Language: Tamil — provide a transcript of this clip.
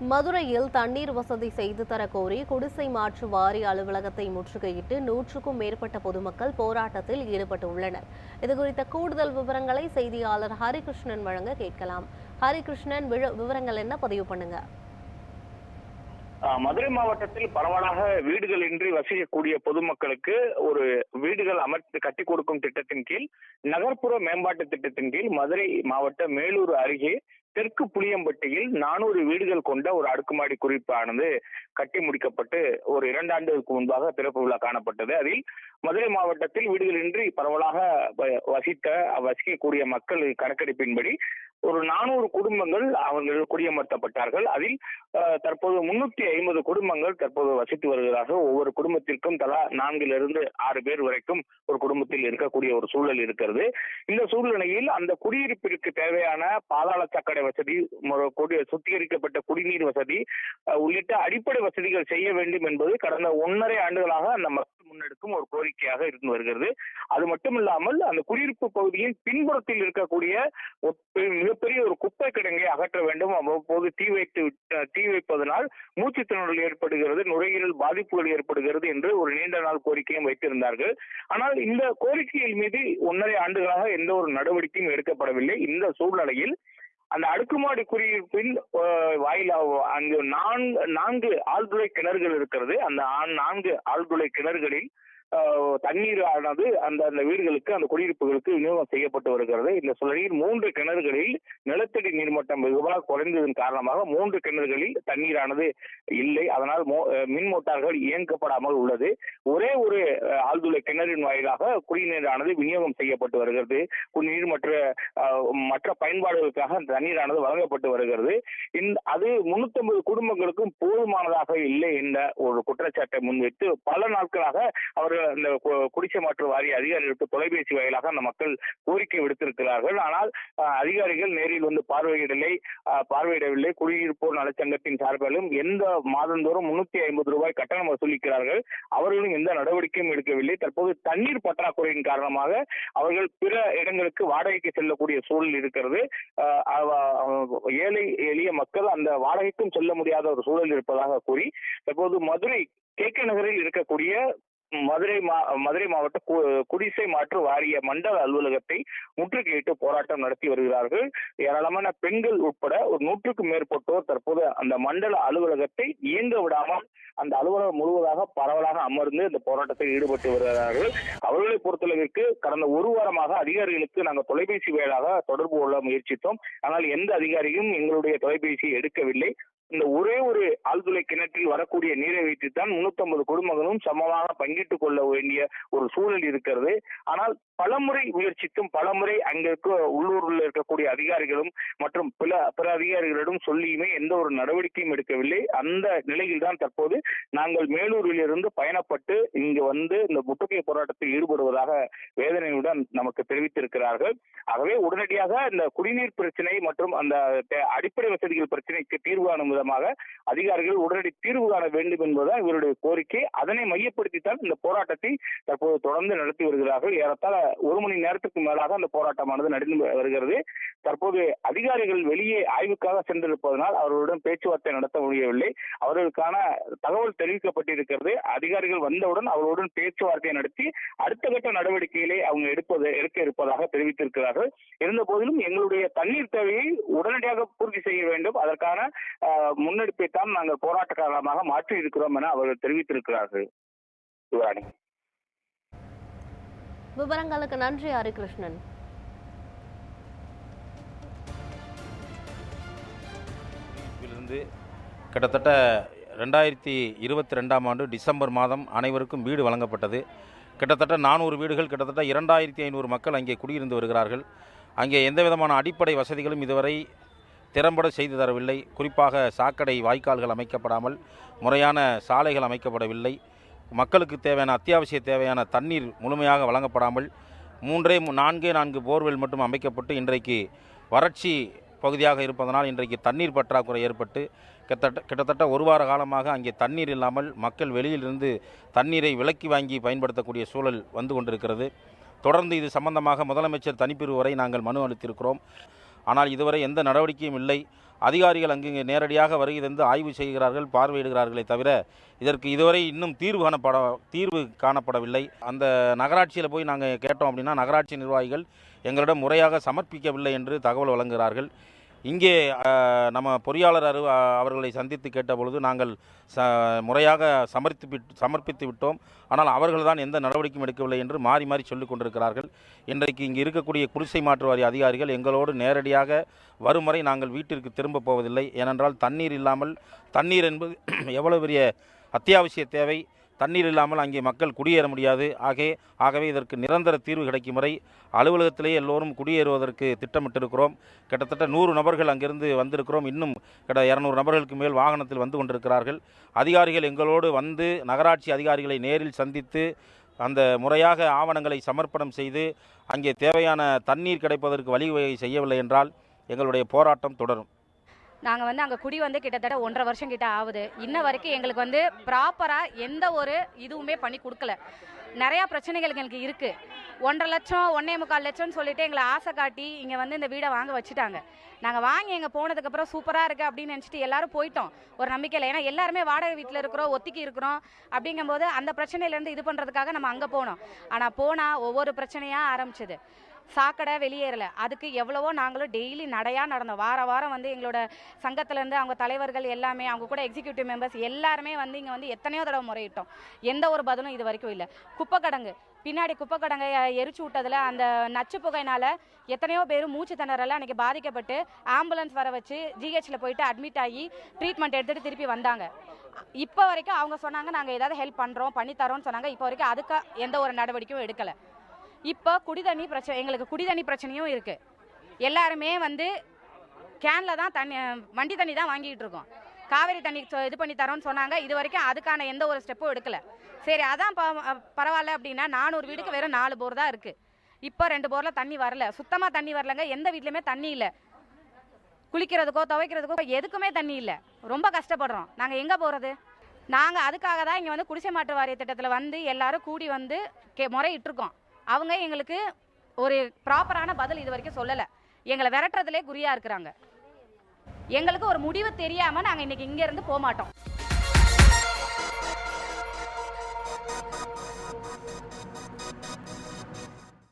மதுரையில் தண்ணீர் வசதி செய்து தர கோரி குடிசை மாற்று வாரிய அலுவலகத்தை முற்றுகையிட்டு நூற்றுக்கும் மேற்பட்ட பொதுமக்கள் போராட்டத்தில் ஈடுபட்டுள்ளனர். இதுகுறித்த கூடுதல் விவரங்களை செய்தியாளர் ஹரிகிருஷ்ணன் வழங்க கேட்கலாம். ஹரிகிருஷ்ணன் விவரங்கள் என்ன பதிவு பண்ணுங்க? மதுரை மாவட்டத்தில் பரவலாக வீடுகள் இன்றி வசிக்கக்கூடிய பொதுமக்களுக்கு ஒரு வீடுகள் அமர்த்து கட்டி கொடுக்கும் திட்டத்தின் கீழ் நகர்ப்புற மேம்பாட்டு திட்டத்தின் கீழ் மதுரை மாவட்ட மேலூர் அருகே தெற்கு புளியம்பட்டியில் நானூறு வீடுகள் கொண்ட ஒரு அடுக்குமாடி குறிப்பானது கட்டி முடிக்கப்பட்டு ஒரு இரண்டு ஆண்டுகளுக்கு முன்பாக திறப்பு விழா காணப்பட்டது. அதில் மதுரை மாவட்டத்தில் வீடுகளின்றி பரவலாக வசித்த வசிக்கக்கூடிய மக்கள் கணக்கெடுப்பின்படி ஒரு நானூறு குடும்பங்கள் அவர்கள் குடியமர்த்தப்பட்டார்கள். அதில் தற்போது முன்னூத்தி ஐம்பது குடும்பங்கள் தற்போது வசித்து வருகிறார்கள். ஒவ்வொரு குடும்பத்திற்கும் தலா நான்கிலிருந்து ஆறு பேர் வரைக்கும் ஒரு குடும்பத்தில் இருக்கக்கூடிய ஒரு சூழல் இருக்கிறது. இந்த சூழ்நிலையில் அந்த குடியிருப்பிற்கு தேவையான பாதாள சாக்கடை வசதி சுத்திகரிக்கப்பட்ட குடிநீர் வசதி உள்ளிட்ட அடிப்படை வசதிகள் செய்ய வேண்டும் என்பது கடந்த ஒன்றரை ஆண்டுகளாக அந்த மக்கள் முன்னெடுக்கும் ஒரு கோரிக்கையாக இருந்து வருகிறது. அது மட்டுமில்லாமல் அந்த குடியிருப்பு பகுதியின் பின்புறத்தில் இருக்கக்கூடிய மிகப்பெரிய ஒரு குப்பை கிடங்கை அகற்ற வேண்டும். அவ்வப்போது தீ வைத்து தீ வைப்பதனால் மூச்சு திணறல் ஏற்படுகிறது நுரையீரல் பாதிப்புகள் ஏற்படுகிறது என்று ஒரு நீண்ட நாள் கோரிக்கையும் வைத்திருந்தார்கள். ஆனால் இந்த கோரிக்கைகள் மீது ஒன்றரை ஆண்டுகளாக எந்த ஒரு நடவடிக்கையும் எடுக்கப்படவில்லை. இந்த சூழ்நிலையில் அந்த அடுக்குமாடி குடியிருப்பின் அஹ், வாயிலாக அங்கு நான்கு நான்கு ஆழ்துளை கிணறுகள் இருக்கிறது. அந்த நான்கு ஆழ்துளை கிணறுகளில் தண்ணீர் ஆனது அந்த அந்த வீடுகளுக்கு அந்த குடியிருப்புகளுக்கு விநியோகம் செய்யப்பட்டு வருகிறது. இந்த சுழலில் மூன்று கிணறுகளில் நிலத்தடி நீர்மட்டம் வெகுவாக குறைந்ததன் காரணமாக மூன்று கிணறுகளில் தண்ணீரானது இல்லை. அதனால் மோ- மின் மோட்டார்கள் இயங்கப்படாமல் உள்ளது. ஒரே ஒரு ஆழ்துளை கிணறின் வாயிலாக குடிநீரானது விநியோகம் செய்யப்பட்டு வருகிறது. குடிநீர் மற்ற மற்ற பயன்பாடுகளுக்காக அந்த தண்ணீரானது வழங்கப்பட்டு வருகிறது. இந்த அது முன்னூத்தம்பது குடும்பங்களுக்கும் போதுமானதாக இல்லை என்ற ஒரு குற்றச்சாட்டை முன்வைத்து பல நாட்களாக அவர்கள் அந்த குடிசை மாற்று வாரிய அதிகாரிகளுக்கு தொலைபேசி வாயிலாக அந்த மக்கள் கோரிக்கை விடுத்திருக்கிறார்கள். ஆனால் அதிகாரிகள் நேரில் வந்து பார்வையிடலை பார்வையிடவில்லை. குடியிருப்போர் நலச்சங்கத்தின் சார்பிலும் எந்த மாதந்தோறும் முன்னூத்தி ஐம்பது ரூபாய் கட்டணம் வசூலிக்கிறார்கள். அவர்களும் எந்த நடவடிக்கையும் எடுக்கவில்லை. தற்போது தண்ணீர் பற்றாக்குறையின் காரணமாக அவர்கள் பிற இடங்களுக்கு வாடகைக்கு செல்லக்கூடிய சூழல் இருக்கிறது. ஏழை எளிய மக்கள் அந்த வாடகைக்கும் செல்ல முடியாத ஒரு சூழல் இருப்பதாக கூறி தற்போது மதுரை கே கே நகரில் இருக்கக்கூடிய மதுரை மா மதுரை மாவட்ட குடிசை மாற்று வாரிய மண்டல அலுவலகத்தை முற்றுகையிட்டு போராட்டம் நடத்தி வருகிறார்கள். ஏராளமான பெண்கள் உட்பட ஒரு நூற்றுக்கும் மேற்பட்டோர் தற்போது அந்த மண்டல அலுவலகத்தை இயங்க விடாமல் அந்த அலுவலகம் முழுவதாக பரவலாக அமர்ந்து இந்த போராட்டத்தில் ஈடுபட்டு வருகிறார்கள். அவர்களை பொறுத்தளவிற்கு கடந்த ஒரு வாரமாக அதிகாரிகளுக்கு நாங்கள் தொலைபேசி வேலாக தொடர்பு கொள்ள முயற்சித்தோம். ஆனால் எந்த அதிகாரியும் எங்களுடைய தொலைபேசியை எடுக்கவில்லை. இந்த ஒரே ஒரு ஆழ்துளை கிணற்றில் வரக்கூடிய நீரை வைத்துத்தான் முன்னூத்தி குடும்பங்களும் சமமாக பங்கிட்டுக் கொள்ள வேண்டிய ஒரு சூழல் இருக்கிறது. ஆனால் பலமுறை முயற்சித்தும் பலமுறை அங்கிருக்க உள்ளூரில் இருக்கக்கூடிய அதிகாரிகளும் மற்றும் பிற பிற அதிகாரிகளிடம் சொல்லியுமே எந்த ஒரு நடவடிக்கையும் எடுக்கவில்லை. அந்த நிலையில் தான் தற்போது நாங்கள் மேலூரில் இருந்து பயணப்பட்டு இங்கு வந்து இந்த முற்றுகை போராட்டத்தில் ஈடுபடுவதாக வேதனையுடன் நமக்கு தெரிவித்திருக்கிறார்கள். ஆகவே உடனடியாக இந்த குடிநீர் பிரச்சனை மற்றும் அந்த அடிப்படை வசதிகள் பிரச்சனைக்கு தீர்வு காணும் விதமாக அதிகாரிகள் உடனடி தீர்வு காண வேண்டும் என்பதுதான் இவருடைய கோரிக்கை. அதனை மையப்படுத்தித்தான் இந்த போராட்டத்தை தற்போது தொடர்ந்து நடத்தி வருகிறார்கள். ஏறத்தாழ ஒரு மணி நேரத்துக்கு மேலாக அந்த போராட்டமானது நடந்து வருகிறது. தற்போது அதிகாரிகள் வெளியே ஆய்வுக்காக சென்றிருப்பதனால் அவர்களுடன் பேச்சுவார்த்தை நடத்த முடியவில்லை. அவர்களுக்கான தகவல் தெரிவிக்கப்பட்டிருக்கிறது. அதிகாரிகள் வந்தவுடன் அவர்களுடன் பேச்சுவார்த்தை நடத்தி அடுத்த கட்ட நடவடிக்கைகளை அவங்க எடுப்பது எடுக்க இருப்பதாக தெரிவித்திருக்கிறார்கள். இருந்த போதிலும் எங்களுடைய தண்ணீர் தேவையை உடனடியாக பூர்த்தி செய்ய வேண்டும். அதற்கான முன்னெடுப்பை தான் நாங்கள் போராட்ட காரணமாக மாற்றி இருக்கிறோம் என அவர்கள் தெரிவித்திருக்கிறார்கள். சிவராணி. விவரங்களுக்கு நன்றி ஹரிகிருஷ்ணன். இருந்து கிட்டத்தட்ட ரெண்டாயிரத்தி இருபத்தி ரெண்டாம் ஆண்டு டிசம்பர் மாதம் அனைவருக்கும் வீடு வழங்கப்பட்டது. கிட்டத்தட்ட நானூறு வீடுகள் கிட்டத்தட்ட இரண்டாயிரத்தி ஐநூறு மக்கள் அங்கே குடியிருந்து வருகிறார்கள். அங்கே எந்த விதமான அடிப்படை வசதிகளும் இதுவரை திறம்பட செய்து தரவில்லை. குறிப்பாக சாக்கடை வாய்க்கால்கள் அமைக்கப்படாமல் முறையான சாலைகள் அமைக்கப்படவில்லை. மக்களுக்கு தேவையான அத்தியாவசிய தேவையான தண்ணீர் முழுமையாக வழங்கப்படாமல் மூன்றே நான்கே நான்கு போர்வெல் மட்டும் அமைக்கப்பட்டு இன்றைக்கு வறட்சி பகுதியாக இருப்பதனால் இன்றைக்கு தண்ணீர் பற்றாக்குறை ஏற்பட்டு கிட்டத்தட்ட கிட்டத்தட்ட ஒரு வார காலமாக அங்கே தண்ணீர் இல்லாமல் மக்கள் வெளியிலிருந்து தண்ணீரை விலக்கி வாங்கி பயன்படுத்தக்கூடிய சூழல் வந்து கொண்டிருக்கிறது. தொடர்ந்து இது சம்பந்தமாக முதலமைச்சர் தனிப்பிரிவு வரை நாங்கள் மனு அளித்திருக்கிறோம். ஆனால் இதுவரை எந்த நடவடிக்கையும் இல்லை. அதிகாரிகள் அங்கு இங்கே நேரடியாக வருகை தந்து ஆய்வு செய்கிறார்கள் பார்வையிடுகிறார்களே தவிர இதற்கு இதுவரை இன்னும் தீர்வு காணப்பட தீர்வு காணப்படவில்லை. அந்த நகராட்சியில் போய் நாங்கள் கேட்டோம் அப்படின்னா நகராட்சி நிர்வாகிகள் எங்களிடம் முறையாக சமர்ப்பிக்கவில்லை என்று தகவல் வழங்குகிறார்கள். இங்கே நம்ம பொறியாளர் அரு அவர்களை சந்தித்து கேட்டபொழுது நாங்கள் ச முறையாக சமர்த்தி விட்- சமர்ப்பித்து விட்டோம். ஆனால் அவர்கள் தான் எந்த நடவடிக்கையும் எடுக்கவில்லை என்று மாறி மாறி சொல்லிக் கொண்டிருக்கிறார்கள். இன்றைக்கு இங்கே இருக்கக்கூடிய குடிசை மாற்று வாரிய அதிகாரிகள் எங்களோடு நேரடியாக வரும் வரை நாங்கள் வீட்டிற்கு திரும்ப போவதில்லை. ஏனென்றால் தண்ணீர் இல்லாமல் தண்ணீர் என்பது எவ்வளவு பெரிய அத்தியாவசிய தேவை. தண்ணீர் இல்லாமல் அங்கே மக்கள் குடியேற முடியாது. ஆகவே ஆகவே இதற்கு நிரந்தர தீர்வு கிடைக்கும் வரை அலுவலகத்திலேயே எல்லோரும் குடியேறுவதற்கு திட்டமிட்டிருக்கிறோம். கிட்டத்தட்ட நூறு நபர்கள் அங்கிருந்து வந்திருக்கிறோம். இன்னும் கிட்ட இரநூறு நபர்களுக்கு மேல் வாகனத்தில் வந்து கொண்டிருக்கிறார்கள். அதிகாரிகள் எங்களோடு வந்து நகராட்சி அதிகாரிகளை நேரில் சந்தித்து அந்த முறையாக ஆவணங்களை சமர்ப்பணம் செய்து அங்கே தேவையான தண்ணீர் கிடைப்பதற்கு வழிவகை செய்யவில்லை என்றால் எங்களுடைய போராட்டம் தொடரும். நாங்கள் வந்து அங்கே குடி வந்து கிட்டத்தட்ட ஒன்றரை வருஷம் கிட்ட ஆகுது. இன்ன வரைக்கும் எங்களுக்கு வந்து ப்ராப்பராக எந்த ஒரு இதுவுமே பண்ணி கொடுக்கல. நிறையா பிரச்சனைகள் எங்களுக்கு இருக்குது ஒன்றரை லட்சம் ஒன்றே முக்கால் லட்சம்னு சொல்லிட்டு எங்களை ஆசை காட்டி இங்கே வந்து இந்த வீடை வாங்க வச்சுட்டாங்க. நாங்கள் வாங்கி எங்கே போனதுக்கப்புறம் சூப்பராக இருக்குது அப்படின்னு நினச்சிட்டு எல்லாரும் போயிட்டோம். ஒரு நம்பிக்கையில். ஏன்னா எல்லாருமே வாடகை வீட்டில் இருக்கிறோம் ஒத்திக்கி இருக்கிறோம். அப்படிங்கும்போது அந்த பிரச்சனையிலேருந்து இது பண்ணுறதுக்காக நம்ம அங்கே போனோம். ஆனால் போனால் ஒவ்வொரு பிரச்சனையாக ஆரம்பிச்சது. சாக்கடை வெளியேறலை. அதுக்கு எவ்வளவோ நாங்களும் டெய்லி நடையா நடந்தோம். வார வாரம் வந்து எங்களோட சங்கத்துலேருந்து அவங்க தலைவர்கள் எல்லாமே அவங்க கூட எக்ஸிக்யூட்டிவ் மெம்பர்ஸ் எல்லாருமே வந்து இங்கே வந்து எத்தனையோ தடவை முறையிட்டோம். எந்த ஒரு பதிலும் இது வரைக்கும் இல்லை. குப்பை கடங்கு பின்னாடி குப்பை கடங்கை எரிச்சு விட்டதில் அந்த நச்சு புகையினால் எத்தனையோ பேர் மூச்சு திணறல அன்றைக்கி பாதிக்கப்பட்டு ஆம்புலன்ஸ் வர வச்சு ஜிஹெச்சில் போயிட்டு அட்மிட் ஆகி ட்ரீட்மெண்ட் எடுத்துகிட்டு திருப்பி வந்தாங்க. இப்போ வரைக்கும் அவங்க சொன்னாங்க நாங்கள் ஏதாவது ஹெல்ப் பண்ணுறோம் பண்ணித்தரோம்னு சொன்னாங்க. இப்போ வரைக்கும் அதுக்கு எந்த ஒரு நடவடிக்கையும் எடுக்கலை. இப்போ குடிதண்ணி பிரச்சனை எங்களுக்கு குடிதண்ணி பிரச்சனையும் இருக்குது எல்லாருமே வந்து கேனில் தான் தண்ணி வண்டி தண்ணி தான் வாங்கிட்டு இருக்கோம். காவேரி தண்ணி சொ- இது பண்ணி தரோம்னு சொன்னாங்க. இது வரைக்கும் அதுக்கான எந்த ஒரு ஸ்டெப்பும் எடுக்கல. சரி அதான் பரவாயில்ல அப்படின்னா நானூறு வீட்டுக்கு வெறும் நாலு போர் தான் இருக்குது இப்போ ரெண்டு போரில் தண்ணி வரல. சுத்தமாக தண்ணி வரலங்க. எந்த வீட்லையுமே தண்ணி இல்லை. குளிக்கிறதுக்கோ துவைக்கிறதுக்கோ எதுக்குமே தண்ணி இல்லை. ரொம்ப கஷ்டப்படுறோம். நாங்கள் எங்கே போகிறது நாங்கள் அதுக்காக தான் இங்கே வந்து குடிசை மாற்று வாரிய திட்டத்தில் வந்து எல்லாரும் கூடி வந்து கே முறையிட்டிருக்கோம் அவங்க எங்களுக்கு ஒரு ப்ராப்பரான பதில் இது வரைக்கும் சொல்லலை. எங்களை விரட்டுறதுலே குறியாக இருக்கிறாங்க. எங்களுக்கு ஒரு முடிவு தெரியாமல் நாங்கள் இன்றைக்கி இங்கேருந்து போக மாட்டோம்.